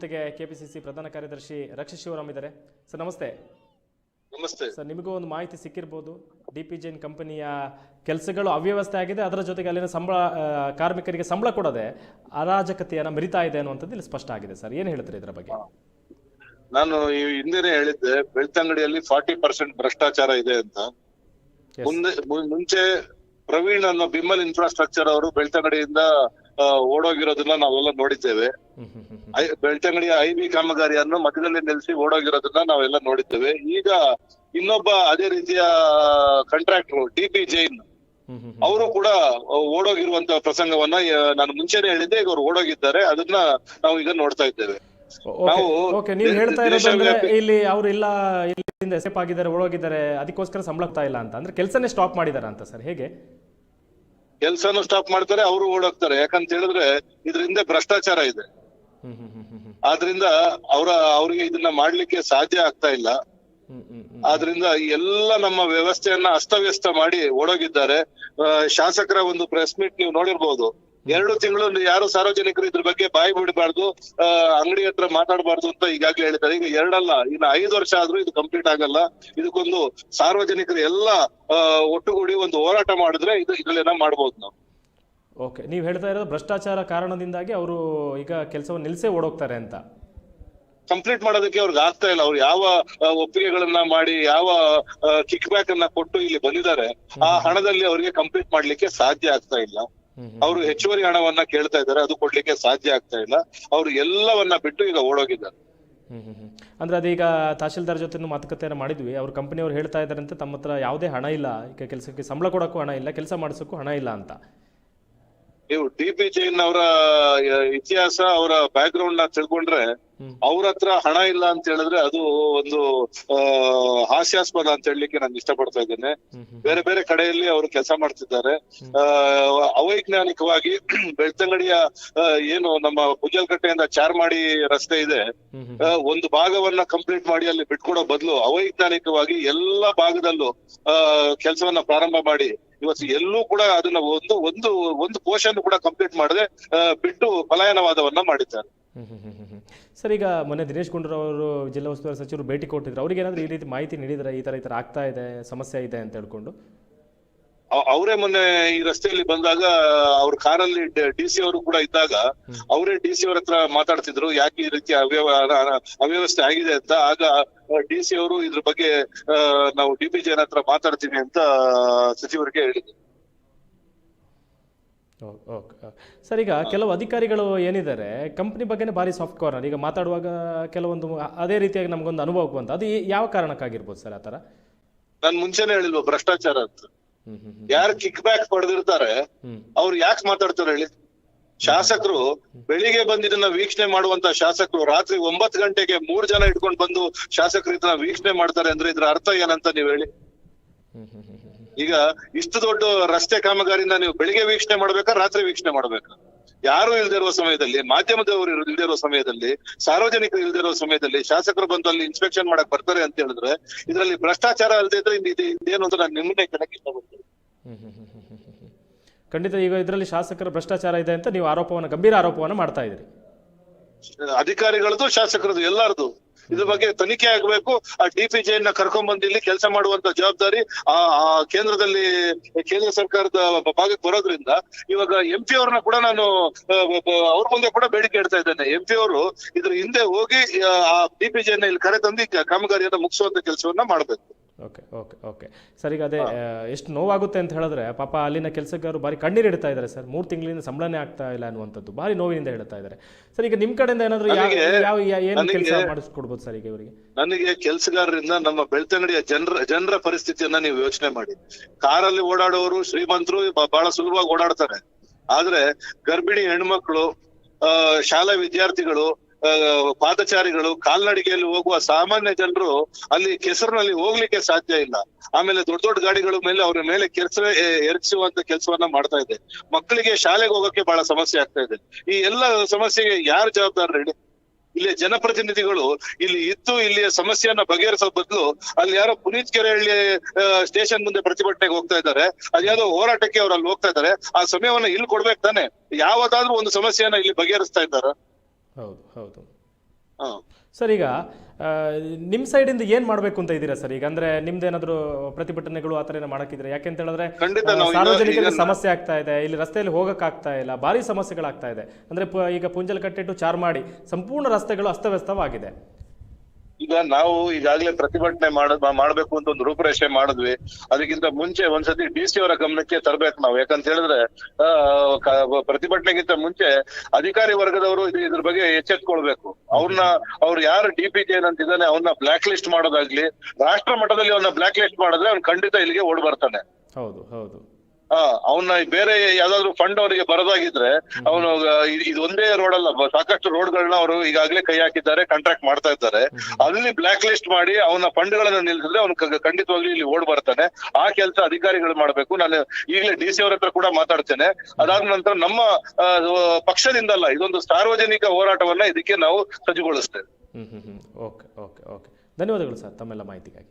ಜೊತೆಗೆ ಕೆಪಿಸಿಸಿ ಪ್ರಧಾನ ಕಾರ್ಯದರ್ಶಿ ರಕ್ಷಿ ಶಿವರಾಮ್ ಇದ್ದಾರೆ. ಸರ್ ನಮಸ್ತೆ. ನಮಸ್ತೆ. ಸರ್ ನಿಮಗೂ ಒಂದು ಮಾಹಿತಿ ಸಿಕ್ಕಿರ್ಬೋದು. ಡಿ ಪಿ ಜೈನ್ ಕಂಪನಿಯ ಕೆಲಸಗಳು ಅವ್ಯವಸ್ಥೆ ಆಗಿದೆ. ಅದರ ಜೊತೆಗೆ ಅಲ್ಲಿನ ಸಂಬಳ ಕಾರ್ಮಿಕರಿಗೆ ಸಂಬಳ ಕೊಡದೆ ಅರಾಜಕತೆಯನ್ನು ಮರಿತಾ ಇದೆ ಅನ್ನುವಂಥದ್ದು ಇಲ್ಲಿ ಸ್ಪಷ್ಟ ಆಗಿದೆ ಸರ್. ಏನು ಹೇಳ್ತೀರಿ ಇದರ ಬಗ್ಗೆ? ನಾನು ಈ ಹಿಂದೆನೆ ಹೇಳಿದ್ದೆ ಬೆಳ್ತಂಗಡಿಯಲ್ಲಿ ಫಾರ್ಟಿ ಪರ್ಸೆಂಟ್ ಭ್ರಷ್ಟಾಚಾರ ಇದೆ ಅಂತ. ಮುಂದೆ ಮುಂಚೆ ಪ್ರವೀಣ್ ಅನ್ನೋ ಬಿಮ್ಮಲ್ ಇನ್ಫ್ರಾಸ್ಟ್ರಕ್ಚರ್ ಅವರು ಬೆಳ್ತಂಗಡಿಯಿಂದ ಓಡೋಗಿರೋದನ್ನ ನಾವೆಲ್ಲ ನೋಡಿದ್ದೇವೆ. ಬೆಳ್ತಂಗಡಿಯ ಐ ಬಿ ಕಾಮಗಾರಿಯನ್ನು ಮಧ್ಯದಲ್ಲಿ ನಿಲ್ಲಿಸಿ ಓಡೋಗಿರೋದನ್ನ ನಾವೆಲ್ಲ ನೋಡಿದ್ದೇವೆ. ಈಗ ಇನ್ನೊಬ್ಬ ಅದೇ ರೀತಿಯ ಕಾಂಟ್ರಾಕ್ಟರ್ ಡಿ ಪಿ ಜೈನ್. ಅವರು ಕೂಡ ಓಡೋಗಿರುವಂತ ಪ್ರಸಂಗವನ್ನ ನಾನು ಮುಂಚೆನೆ ಹೇಳಿದ್ದೆ ಈಗ ಅವ್ರು ಓಡೋಗಿದ್ದಾರೆ ಅದನ್ನ ನಾವು ಈಗ ನೋಡ್ತಾ ಇದ್ದೇವೆ. ನಾವು ನೀವು ಹೇಳ್ತಾ ಇರೋದಂದ್ರೆ ಇಲ್ಲಿ ಅವರು ಇಲ್ಲ ಇಲ್ಲಿಂದ ಎಸೆಪ್ ಆಗಿದ್ದಾರೆ ಓಡೋಗಿದ್ದಾರೆ ಅದಕ್ಕೋಸ್ಕರ ಸಂಬಳಕ್ತಾ ಇಲ್ಲ ಅಂತ. ಅಂದ್ರೆ ಕೆಲಸನೇ ಸ್ಟಾಪ್ ಮಾಡಿದಾರ ಅಂತ ಸರ್ ಹೇಗೆ? ಕೆಲ್ಸನೂ ಸ್ಟಾಪ್ ಮಾಡ್ತಾರೆ ಅವರು ಓಡೋಗ್ತಾರೆ. ಯಾಕಂತ ಹೇಳಿದ್ರೆ ಇದ್ರ ಹಿಂದೆ ಭ್ರಷ್ಟಾಚಾರ ಇದೆ. ಆದ್ರಿಂದ ಅವರ, ಅವ್ರಿಗೆ ಇದನ್ನ ಮಾಡ್ಲಿಕ್ಕೆ ಸಾಧ್ಯ ಆಗ್ತಾ ಇಲ್ಲ. ಆದ್ರಿಂದ ಎಲ್ಲ ನಮ್ಮ ವ್ಯವಸ್ಥೆಯನ್ನ ಅಸ್ತವ್ಯಸ್ತ ಮಾಡಿ ಓಡೋಗಿದ್ದಾರೆ. ಶಾಸಕರ ಒಂದು ಪ್ರೆಸ್ ಮೀಟ್ ನೀವು ನೋಡಿರ್ಬೋದು. ಎರಡು ತಿಂಗಳು ಯಾರು ಸಾರ್ವಜನಿಕರು ಇದ್ರ ಬಗ್ಗೆ ಬಾಯಿ ಬಿಡಬಾರ್ದು ಅಂಗಡಿ ಹತ್ರ ಮಾತಾಡಬಾರ್ದು ಅಂತ ಈಗಾಗಲೇ ಹೇಳಿದ್ದಾರೆ. ಈಗ ಎರಡಲ್ಲ, ಇನ್ನು ಐದು ವರ್ಷ ಆದ್ರೂ ಇದು ಕಂಪ್ಲೀಟ್ ಆಗಲ್ಲ. ಇದಕ್ಕೊಂದು ಸಾರ್ವಜನಿಕರು ಎಲ್ಲ ಒಟ್ಟುಗೂಡಿ ಒಂದು ಹೋರಾಟ ಮಾಡಿದ್ರೆ ಇದು ಇದ್ರಲ್ಲೇನ ಮಾಡ್ಬೋದು ನಾವು. ಓಕೆ ನೀವು ಹೇಳ್ತಾ ಇರೋದು ಭ್ರಷ್ಟಾಚಾರ ಕಾರಣದಿಂದಾಗಿ ಅವರು ಈಗ ಕೆಲಸವನ್ನು ನಿಲ್ಸೇ ಓಡೋಗ್ತಾರೆ ಅಂತ. ಕಂಪ್ಲೀಟ್ ಮಾಡೋದಕ್ಕೆ ಅವ್ರಿಗೆ ಆಗ್ತಾ ಇಲ್ಲ. ಅವ್ರು ಯಾವ ಒಪ್ಪಿಗೆಗಳನ್ನ ಮಾಡಿ ಯಾವ ಕಿಕ್ ಬ್ಯಾಕ್ ಅನ್ನ ಕೊಟ್ಟು ಇಲ್ಲಿ ಬಂದಿದ್ದಾರೆ ಆ ಹಣದಲ್ಲಿ ಅವರಿಗೆ ಕಂಪ್ಲೀಟ್ ಮಾಡ್ಲಿಕ್ಕೆ ಸಾಧ್ಯ ಆಗ್ತಾ ಇಲ್ಲ. ಅವರು ಹೆಚ್ಚುವರಿ ಹಣವನ್ನ ಕೇಳ್ತಾ ಇದ್ದಾರೆ ಅದು ಕೊಡ್ಲಿಕ್ಕೆ ಸಾಧ್ಯ ಆಗ್ತಾ ಇಲ್ಲ. ಅವ್ರು ಎಲ್ಲವನ್ನ ಬಿಟ್ಟು ಈಗ ಓಡೋಗಿದ್ದಾರೆ. ಅಂದ್ರೆ ಅದೀಗ ತಹಶೀಲ್ದಾರ್ ಜೊತೆ ಮಾತುಕತೆಯನ್ನು ಮಾಡಿದ್ವಿ. ಅವ್ರ ಕಂಪನಿಯವ್ರು ಹೇಳ್ತಾ ಇದಾರೆ ಅಂತ ತಮ್ಮ ಹತ್ರ ಯಾವುದೇ ಹಣ ಇಲ್ಲ. ಈಗ ಕೆಲಸಕ್ಕೆ ಸಂಬಳ ಕೊಡೋಕ್ಕೂ ಹಣ ಇಲ್ಲ ಕೆಲಸ ಮಾಡಿಸೋಕ್ಕೂ ಹಣ ಇಲ್ಲ ಅಂತ. ನೀವು ಡಿ ಪಿ ಜೈನ್ ಅವರ ಇತಿಹಾಸ ಅವರ ಬ್ಯಾಕ್ ಗ್ರೌಂಡ್ನ ತಿಳ್ಕೊಂಡ್ರೆ. ಅವ್ರ ಹತ್ರ ಹಣ ಇಲ್ಲ ಅಂತ ಹೇಳಿದ್ರೆ ಅದು ಒಂದು ಹಾಸ್ಯಾಸ್ಪದ ಅಂತ ಹೇಳಲಿಕ್ಕೆ ನಾನು ಇಷ್ಟಪಡ್ತಾ ಇದ್ದೇನೆ. ಬೇರೆ ಬೇರೆ ಕಡೆಯಲ್ಲಿ ಅವರು ಕೆಲಸ ಮಾಡ್ತಿದ್ದಾರೆ. ಅವೈಜ್ಞಾನಿಕವಾಗಿ ಬೆಳ್ತಂಗಡಿಯ ಏನು ನಮ್ಮ ಗುಜಲ್ಕಟ್ಟೆಯಿಂದ ಚಾರ್ ಮಾಡಿ ರಸ್ತೆ ಇದೆ. ಒಂದು ಭಾಗವನ್ನ ಕಂಪ್ಲೀಟ್ ಮಾಡಿ ಅಲ್ಲಿ ಬಿಟ್ಕೊಡೋ ಬದಲು ಅವೈಜ್ಞಾನಿಕವಾಗಿ ಎಲ್ಲಾ ಭಾಗದಲ್ಲೂ ಆ ಕೆಲಸವನ್ನ ಪ್ರಾರಂಭ ಮಾಡಿ. ಇವತ್ತು ಎಲ್ಲೂ ಕೂಡ ಅದನ್ನ ಒಂದು ಒಂದು ಒಂದು ಪೋರ್ಷನ್ ಕೂಡ ಕಂಪ್ಲೀಟ್ ಮಾಡದೆ ಬಿಟ್ಟು ಪಲಾಯನವಾದವನ್ನ ಮಾಡಿದ್ದಾರೆ. ಸರ್ ಈಗ ಮೊನ್ನೆ ದಿನೇಶ್ ಗುಂಡೂರಾವ್ ಅವರು ಜಿಲ್ಲಾ ಉಸ್ತುವಾರಿ ಸಚಿವರು ಭೇಟಿ ಕೊಟ್ಟಿದ್ರು. ಅವ್ರಿಗೆ ಏನಾದರೂ ಈ ರೀತಿ ಮಾಹಿತಿ ನೀಡಿದ್ರೆ ಈ ತರ ಈ ತರ ಆಗ್ತಾ ಇದೆ ಸಮಸ್ಯೆ ಇದೆ ಅಂತ ಹೇಳ್ಕೊಂಡು? ಅವರೇ ಮೊನ್ನೆ ಈ ರಸ್ತೆಯಲ್ಲಿ ಬಂದಾಗ ಅವ್ರ ಕಾರಲ್ಲಿ ಡಿ ಸಿ ಅವರು ಕೂಡ ಇದ್ದಾಗ ಅವರೇ ಡಿ ಸಿ ಅವ್ರ ಹತ್ರ ಮಾತಾಡ್ತಿದ್ರು ಯಾಕೆ ಈ ರೀತಿ ಅವ್ಯವ ಅವ್ಯವಸ್ಥೆ ಆಗಿದೆ ಅಂತ. ಆಗ ಡಿ ಸಿ ಅವರು ಇದ್ರ ಬಗ್ಗೆ ನಾವು ಡಿ ಪಿ ಜೈನ್ ಹತ್ರ ಮಾತಾಡ್ತೀವಿ ಅಂತ ಸಚಿವರಿಗೆ ಹೇಳಿದ್ರು. ಓಕೆ ಸರ್ ಈಗ ಕೆಲವು ಅಧಿಕಾರಿಗಳು ಏನಿದ್ದಾರೆ ಕಂಪ್ನಿ ಬಗ್ಗೆನೇ ಭಾರಿ ಸಾಫ್ಟ್ ಕಾರ್ನರ್ ಈಗ ಮಾತಾಡುವಾಗ ಕೆಲವೊಂದು ಅದೇ ರೀತಿಯಾಗಿ ನಮಗೊಂದು ಅನುಭವ ಬಂತು. ಅದು ಯಾವ ಕಾರಣಕ್ಕಾಗಿರ್ಬೋದು ಸರ್ ಆ ಥರ? ನಾನ್ ಮುಂಚೆನೆ ಹೇಳಿಲ್ವ ಭ್ರಷ್ಟಾಚಾರ ಅಂತ. ಯಾರು ಕಿಕ್ ಬ್ಯಾಕ್ ಪಡೆದಿರ್ತಾರೆ ಅವ್ರು ಯಾಕೆ ಮಾತಾಡ್ತಾರೆ ಹೇಳಿ? ಶಾಸಕರು ಬೆಳಿಗ್ಗೆ ಬಂದಿದ್ದನ್ನ ವೀಕ್ಷಣೆ ಮಾಡುವಂತ ಶಾಸಕರು ರಾತ್ರಿ ಒಂಬತ್ತು ಗಂಟೆಗೆ ಮೂರ್ ಜನ ಇಟ್ಕೊಂಡು ಬಂದು ಶಾಸಕರು ಇದನ್ನ ವೀಕ್ಷಣೆ ಮಾಡ್ತಾರೆ ಅಂದ್ರೆ ಇದ್ರ ಅರ್ಥ ಏನಂತ ನೀವ್ ಹೇಳಿ. ಈಗ ಇಷ್ಟು ದೊಡ್ಡ ರಸ್ತೆ ಕಾಮಗಾರಿಯಿಂದ ನೀವು ಬೆಳಿಗ್ಗೆ ವೀಕ್ಷಣೆ ಮಾಡ್ಬೇಕಾ ರಾತ್ರಿ ವೀಕ್ಷಣೆ ಮಾಡ್ಬೇಕಾ? ಯಾರು ಇಲ್ದೇ ಇರುವ ಸಮಯದಲ್ಲಿ ಮಾಧ್ಯಮದವರು ಇಲ್ದೇ ಇರುವ ಸಮಯದಲ್ಲಿ ಸಾರ್ವಜನಿಕರು ಇಲ್ದೇ ಇರುವ ಸಮಯದಲ್ಲಿ ಶಾಸಕರು ಬಂದು ಅಲ್ಲಿ ಇನ್ಸ್ಪೆಕ್ಷನ್ ಮಾಡಕ್ ಬರ್ತಾರೆ ಅಂತ ಹೇಳಿದ್ರೆ ಇದರಲ್ಲಿ ಭ್ರಷ್ಟಾಚಾರ ಅಲ್ಲದೆ ಇದ್ರೆ ಇದೇನು ಅಂತ ನಾನು ನಿಮ್ಮನ್ನೇ ಕೆಳಕ್ಕೆ ಇಷ್ಟಪಡ್ತೀನಿ. ಖಂಡಿತ ಈಗ ಇದರಲ್ಲಿ ಶಾಸಕರ ಭ್ರಷ್ಟಾಚಾರ ಇದೆ ಅಂತ ನೀವು ಆರೋಪವನ್ನು ಗಂಭೀರ ಆರೋಪವನ್ನು ಮಾಡ್ತಾ ಇದ್ದೀರಿ. ಅಧಿಕಾರಿಗಳದ್ದು ಶಾಸಕರದ್ದು ಎಲ್ಲರದು ಇದ್ರ ಬಗ್ಗೆ ತನಿಖೆ ಆಗ್ಬೇಕು. ಆ ಡಿ ಜೈನ್ನ ಕರ್ಕೊಂಡ್ ಬಂದು ಇಲ್ಲಿ ಕೆಲಸ ಮಾಡುವಂತ ಜವಾಬ್ದಾರಿ ಆ ಕೇಂದ್ರದಲ್ಲಿ ಕೇಂದ್ರ ಸರ್ಕಾರದ ಭಾಗಕ್ಕೆ ಬರೋದ್ರಿಂದ ಇವಾಗ ಎಂ ಪಿ ಅವ್ರನ್ನ ಕೂಡ ನಾನು ಅವ್ರ ಮುಂದೆ ಕೂಡ ಬೇಡಿಕೆ ಇಡ್ತಾ ಇದ್ದೇನೆ. ಎಂ ಪಿ ಅವರು ಇದ್ರ ಹಿಂದೆ ಹೋಗಿ, ಆ ಡಿ ಜೈನ್ ಇಲ್ಲಿ ಕರೆ ತಂದು ಕಾಮಗಾರಿಯನ್ನ ಮುಗಿಸುವಂತ ಕೆಲಸವನ್ನ ಮಾಡ್ಬೇಕು. ಓಕೆ ಓಕೆ ಓಕೆ ಸರ್ ಈಗ ಅದೇ ಎಷ್ಟು ನೋವಾಗುತ್ತೆ ಅಂತ ಹೇಳಿದ್ರೆ ಪಾಪ ಅಲ್ಲಿನ ಕೆಲಸಗಾರರು ಭಾರಿ ಕಣ್ಣೀರು ಇಡ್ತಾ ಇದ್ದಾರೆ ಸರ್. ಮೂರು ತಿಂಗಳಿಂದ ಸಂಬಳನೇ ಆಗ್ತಾ ಇಲ್ಲ ಅನ್ನುವಂಥದ್ದು. ಭಾರಿ ನೋವಿನಿಂದ ಹೇಳ್ತಾ ಇದ್ದಾರೆ ಸರ್ ಈಗ ನಿಮ್ಮ ಕಡೆಯಿಂದ ಏನಾದರೂ ಯಾವ ಏನು ಕೆಲಸ ಮಾಡಿಸ್ಕೊಡ್ಬೋದು ಸರ್ ಈಗ ಇವರಿಗೆ? ನನಗೆ ಕೆಲಸಗಾರರಿಂದ ನಮ್ಮ ಬೆಳ್ತಂಗಡಿಯ ಜನರ ಜನರ ಪರಿಸ್ಥಿತಿಯನ್ನ ನೀವು ಯೋಚನೆ ಮಾಡಿ. ಕಾರಲ್ಲಿ ಓಡಾಡೋರು ಶ್ರೀಮಂತರು ಬಹಳ ಸುಲಭವಾಗಿ ಓಡಾಡ್ತಾರೆ. ಆದ್ರೆ ಗರ್ಭಿಣಿ ಹೆಣ್ಮಕ್ಳು ಶಾಲಾ ವಿದ್ಯಾರ್ಥಿಗಳು ಪಾದಚಾರಿಗಳು, ಕಾಲ್ನಡಿಗೆಯಲ್ಲಿ ಹೋಗುವ ಸಾಮಾನ್ಯ ಜನರು ಅಲ್ಲಿ ಕೆಸರಿನಲ್ಲಿ ಹೋಗ್ಲಿಕ್ಕೆ ಸಾಧ್ಯ ಇಲ್ಲ. ಆಮೇಲೆ ದೊಡ್ಡ ದೊಡ್ಡ ಗಾಡಿಗಳ ಮೇಲೆ ಅವರ ಮೇಲೆ ಕೆಸರ ಎರಚುವಂತ ಕೆಲಸವನ್ನ ಮಾಡ್ತಾ ಇದೆ. ಮಕ್ಕಳಿಗೆ ಶಾಲೆಗೆ ಹೋಗೋಕೆ ಬಹಳ ಸಮಸ್ಯೆ ಆಗ್ತಾ ಇದೆ. ಈ ಎಲ್ಲ ಸಮಸ್ಯೆಗೆ ಯಾರು ಜವಾಬ್ದಾರ ಹೇಳಿ? ಇಲ್ಲಿ ಜನಪ್ರತಿನಿಧಿಗಳು ಇಲ್ಲಿ ಇದ್ದು ಇಲ್ಲಿಯ ಸಮಸ್ಯೆಯನ್ನ ಬಗೆಹರಿಸೋ ಬದಲು ಅಲ್ಲಿ ಯಾರೋ ಪುನೀತ್ ಕೆರೆಹಳ್ಳಿ ಸ್ಟೇಷನ್ ಮುಂದೆ ಪ್ರತಿಭಟನೆಗೆ ಹೋಗ್ತಾ ಇದ್ದಾರೆ. ಅದ್ಯಾವುದೋ ಹೋರಾಟಕ್ಕೆ ಅವ್ರು ಅಲ್ಲಿ ಹೋಗ್ತಾ ಇದ್ದಾರೆ. ಆ ಸಮಯವನ್ನ ಇಲ್ಲಿ ಕೊಡ್ಬೇಕು ತಾನೆ. ಯಾವತ್ತಾದ್ರೂ ಒಂದು ಸಮಸ್ಯೆಯನ್ನ ಇಲ್ಲಿ ಬಗೆಹರಿಸ್ತಾ ಇದ್ದಾರ? ಹೌದು ಹೌದು. ಸರ್ ಈಗ ಸೈಡ್ ಸೈಡಿಂದ ಏನ್ ಮಾಡಬೇಕು ಅಂತ ಇದ್ದೀರಾ ಸರ್? ಈಗ ಅಂದ್ರೆ ನಿಮ್ದೇನಾದ್ರು ಪ್ರತಿಭಟನೆಗಳು ಆ ಏನ ಮಾಡಕ್ಕಿದ್ರೆ ಯಾಕೆ ಅಂತ ಹೇಳಿದ್ರೆ ಸಾರ್ವಜನಿಕರಿಗೆ ಸಮಸ್ಯೆ ಆಗ್ತಾ ಇದೆ ಇಲ್ಲಿ ರಸ್ತೆಯಲ್ಲಿ ಹೋಗಕ್ಕಾಗ್ತಾ ಇಲ್ಲ ಭಾರಿ ಸಮಸ್ಯೆಗಳಾಗ್ತಾ ಇದೆ. ಅಂದ್ರೆ ಈಗ ಪುಂಜಲ್ ಕಟ್ಟೆ ಟು ಚಾರ್ಮಾಡಿ ಸಂಪೂರ್ಣ ರಸ್ತೆಗಳು ಅಸ್ತವ್ಯಸ್ತವಾಗಿದೆ. ಈಗ ನಾವು ಈಗಾಗಲೇ ಪ್ರತಿಭಟನೆ ಮಾಡ ಮಾಡ್ಬೇಕು ಅಂತ ಒಂದು ರೂಪರೇಷೆ ಮಾಡಿದ್ವಿ. ಅದಕ್ಕಿಂತ ಮುಂಚೆ ಒಂದ್ಸತಿ ಡಿ ಸಿ ಅವರ ಗಮನಕ್ಕೆ ತರಬೇಕು ನಾವು. ಯಾಕಂತ ಹೇಳಿದ್ರೆ ಪ್ರತಿಭಟನೆಗಿಂತ ಮುಂಚೆ ಅಧಿಕಾರಿ ವರ್ಗದವರು ಇದ್ರ ಬಗ್ಗೆ ಎಚ್ಚೆತ್ಕೊಳ್ಬೇಕು. ಅವ್ರನ್ನ ಅವ್ರು ಯಾರು ಡಿ ಪಿ ಜೆ ಅಂತಿದ್ದಾನೆ ಅವನ್ನ ಬ್ಲಾಕ್ ಲಿಸ್ಟ್ ಮಾಡೋದಾಗ್ಲಿ, ರಾಷ್ಟ್ರ ಮಟ್ಟದಲ್ಲಿ ಅವನ್ನ ಬ್ಲಾಕ್ ಲಿಸ್ಟ್ ಮಾಡಿದ್ರೆ ಅವ್ನು ಖಂಡಿತ ಇಲ್ಲಿಗೆ ಓಡ್ ಬರ್ತಾನೆ. ಹೌದು ಹೌದು. ಅವನ್ನ ಬೇರೆ ಯಾವ್ದಾದ್ರು ಫಂಡ್ ಅವರಿಗೆ ಬರದಾಗಿದ್ರೆ ಅವನು ಇದು ಒಂದೇ ರೋಡ್ ಅಲ್ಲ ಸಾಕಷ್ಟು ರೋಡ್ಗಳನ್ನ ಅವರು ಈಗಾಗಲೇ ಕೈ ಹಾಕಿದ್ದಾರೆ ಕಾಂಟ್ರಾಕ್ಟ್ ಮಾಡ್ತಾ ಇದ್ದಾರೆ. ಅಲ್ಲಿ ಬ್ಲಾಕ್ ಲಿಸ್ಟ್ ಮಾಡಿ ಅವನ ಫಂಡ್ ಗಳನ್ನ ನಿಲ್ಸಿದ್ರೆ ಅವನು ಖಂಡಿತವಾಗ್ಲಿ ಇಲ್ಲಿ ಓಡ್ ಬರ್ತಾನೆ. ಆ ಕೆಲಸ ಅಧಿಕಾರಿಗಳು ಮಾಡ್ಬೇಕು. ನಾನು ಈಗಲೇ ಡಿ ಸಿ ಅವ್ರ ಹತ್ರ ಕೂಡ ಮಾತಾಡ್ತೇನೆ. ಅದಾದ ನಂತರ ನಮ್ಮ ಪಕ್ಷದಿಂದ ಪಕ್ಷದಿಂದಲ್ಲ ಇದೊಂದು ಸಾರ್ವಜನಿಕ ಹೋರಾಟವನ್ನ ಇದಕ್ಕೆ ನಾವು ಸಜ್ಜುಗೊಳಿಸ್ತೇವೆ. ಹ್ಮ್ ಹ್ಮ್ ಹ್ಮ್. Okay okay okay. ಧನ್ಯವಾದಗಳು ಸರ್ ತಮ್ಮೆಲ್ಲ ಮಾಹಿತಿಗಾಗಿ.